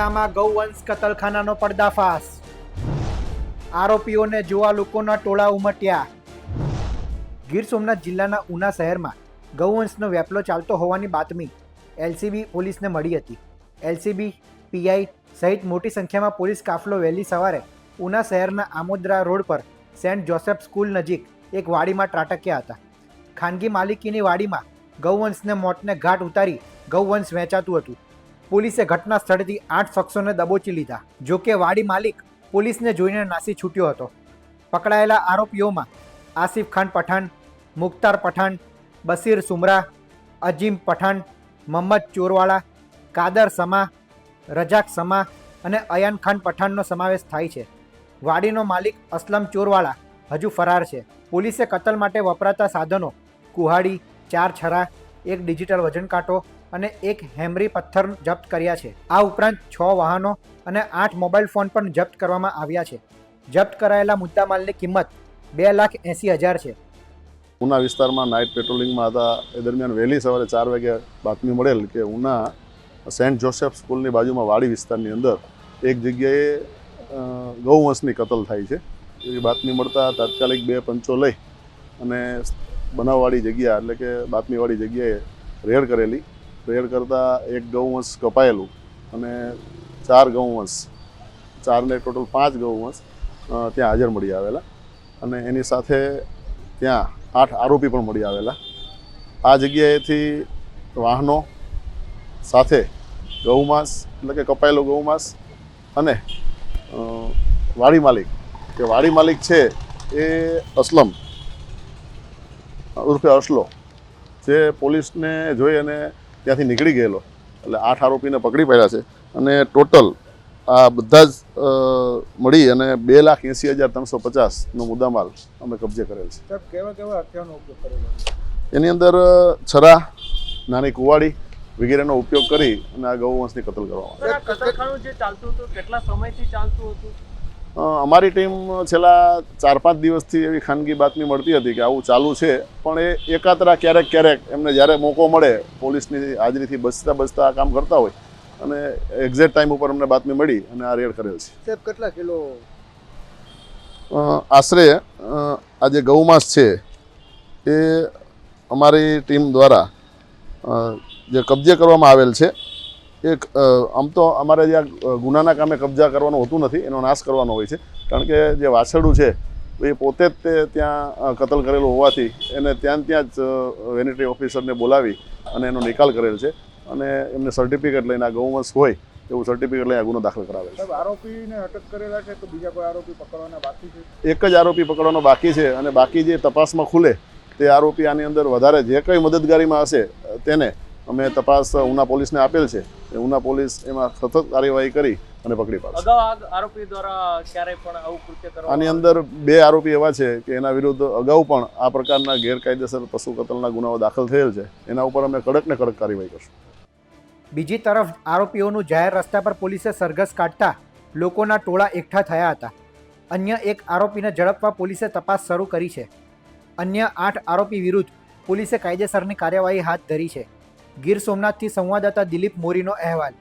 ઉનામાં ગૌવંશ કતલખાનાનો પર્દાફાશ. આરોપીઓને જોવા લોકોના ટોળા ઉમટ્યા. ગીર સોમનાથ જિલ્લાના ઉના શહેરમાં ગૌવંશનો વેપલો ચાલતો હોવાની બાતમી એલસીબી પોલીસને મળી હતી. એલસીબી, પીઆઈ સહિત મોટી સંખ્યામાં પોલીસ કાફલો વહેલી સવારે ઉના શહેરના આમોદરા રોડ પર સેન્ટ જોસેફ સ્કૂલ નજીક એક વાડીમાં ત્રાટક્યા હતા. ખાનગી માલિકીની વાડીમાં ગૌવંશને મોતને ઘાટ ઉતારી ગૌવંશ વેચાતું હતું. પોલીસે ઘટના સ્થળેથી આઠ શખ્સોને દબોચી લીધા જોકે વાડી માલિક પોલીસને જોઈને નાસી છૂટ્યો હતો. પકડાયેલા આરોપીઓમાં આસિફ ખાન પઠાણ, મુખ્તાર પઠાણ બસીર સુમરા, અજીમ પઠાણ મોહમ્મદ ચોરવાળા કાદર સમા, રજાક સમા અને અયાન ખાન પઠાણનો સમાવેશ થાય છે. વાડીનો માલિક અસલમ ચોરવાળા હજુ ફરાર છે. પોલીસે કતલ માટે વપરાતા સાધનો, કુહાડી, ચાર છરા એક ડિજિટલ વજન કાંટો અને એક હેમરી પથ્થર જપ્ત કર્યા છે. આ ઉપરાંત છ વાહનો અને આઠ મોબાઈલ ફોન પણ જપ્ત કરવામાં આવ્યા છે. જપ્ત કરાયેલા મુદ્દામાલની કિંમત બે લાખ એંસી હજાર છે. ઉના વિસ્તારમાં નાઇટ પેટ્રોલિંગમાં હતા. એ દરમિયાન વહેલી સવારે ચાર વાગે બાતમી મળેલ કે ઉના સેન્ટ જોસેફ સ્કૂલની બાજુમાં વાડી વિસ્તારની અંદર એક જગ્યાએ ગૌવંશની કતલ થાય છે. એ બાતમી મળતા તાત્કાલિક બે પંચો લઈ અને બનાવવાળી જગ્યા, એટલે કે બાતમીવાળી જગ્યાએ રેડ કરેલી. રેડ કરતાં એક ગૌવંશ કપાયેલું અને ચાર ગૌવંશ, ચારને ટોટલ પાંચ ગૌવંશ ત્યાં હાજર મળી આવેલા. અને એની સાથે ત્યાં આઠ આરોપી પણ મળી આવેલા. આ જગ્યાએથી વાહનો સાથે ગૌમાંસ, એટલે કે કપાયેલો ગૌમાંસ અને વાડી માલિક. કે વાડી માલિક છે એ અસલમ. ઉર્ફે અસલો જે પોલીસને જોઈ અને ત્યાંથી નીકળી ગયેલો. એટલે આઠ આરોપીને પકડી પડ્યા છે. અને ટોટલ આ બધા જ મળી અને બે લાખ એંસી હજાર ત્રણસો પચાસનો મુદ્દામાલ અમે કબજે કરેલ છે. કેવા કેવા હથિયારનો ઉપયોગ કરેલો એની અંદર છરા નાની કુવાડી વગેરેનો ઉપયોગ કરી અને આ ગૌવંશની કતલ કરવામાં સર આ ચાલતું હતું કેટલા સમયથી ચાલતું હતું? અમારી ટીમ છેલ્લા ચાર પાંચ દિવસથી એવી ખાનગી બાતમી મળતી હતી કે આવું ચાલુ છે પણ એ એકાતરા ક્યારેક ક્યારેક એમને જ્યારે મોકો મળે પોલીસની હાજરીથી બચતા બચતા આ કામ કરતા હોય અને એક્ઝેક્ટ ટાઈમ ઉપર અમને બાતમી મળી અને આ રેડ કરેલ છે. સાહેબ કેટલા કિલો? આશરે આ જે ગૌમાંસ છે એ અમારી ટીમ દ્વારા જે કબજે કરવામાં આવેલ છે એ અ, આમ તો અમારે જ્યાં ગુનાના કામે કબજા કરવાનું હોતું નથી એનો નાશ કરવાનો હોય છે. કારણ કે જે વાછરડું છે એ પોતે જ તે ત્યાં કતલ કરેલું હોવાથી એને ત્યાં ત્યાં જ વેનિટરી ઓફિસરને બોલાવી અને એનો નિકાલ કરેલ છે. અને એમને સર્ટિફિકેટ લઈને આ ગૌવંશ હોય એવું સર્ટિફિકેટ લઈને આ ગુનો દાખલ કરાવેલ છે. આરોપીને અટક કરેલા છે તો બીજા કોઈ આરોપી પકડવાના બાકી છે? એક જ આરોપી પકડવાનો બાકી છે અને બાકી જે તપાસમાં ખુલે તે આરોપી આની અંદર વધારે જે કંઈ મદદગારીમાં હશે તેને અમે તપાસ ઉના પોલીસને આપેલ છે. એ ઉના પોલીસ એમાં સતત કાર્યવાહી કરી અને પકડી પાડશે. આ આરોપી દ્વારા ક્યારેય પણ આવું કૃત્ય કરવામાં આની અંદર બે આરોપી એવા છે કે એના વિરુદ્ધ અગાઉ પણ આ પ્રકારના ગેરકાયદેસર પશુ કતલના ગુનાઓ દાખલ થયેલ છે. એના ઉપર અમે કડક ને કડક કાર્યવાહી કરશું. બીજી તરફ આરોપીઓનું જાહેર રસ્તા પર પોલીસે સરઘસ કાઢતા લોકોના ટોળા એકઠા થયા હતા. અન્ય એક આરોપીને ઝડપવા પોલીસે તપાસ શરૂ કરી છે. અન્ય આઠ આરોપી વિરુદ્ધ પોલીસે કાયદેસરની કાર્યવાહી હાથ ધરી છે. ગીર સોમનાથથી સંવાદદાતા દિલીપ મોરીનો અહેવાલ.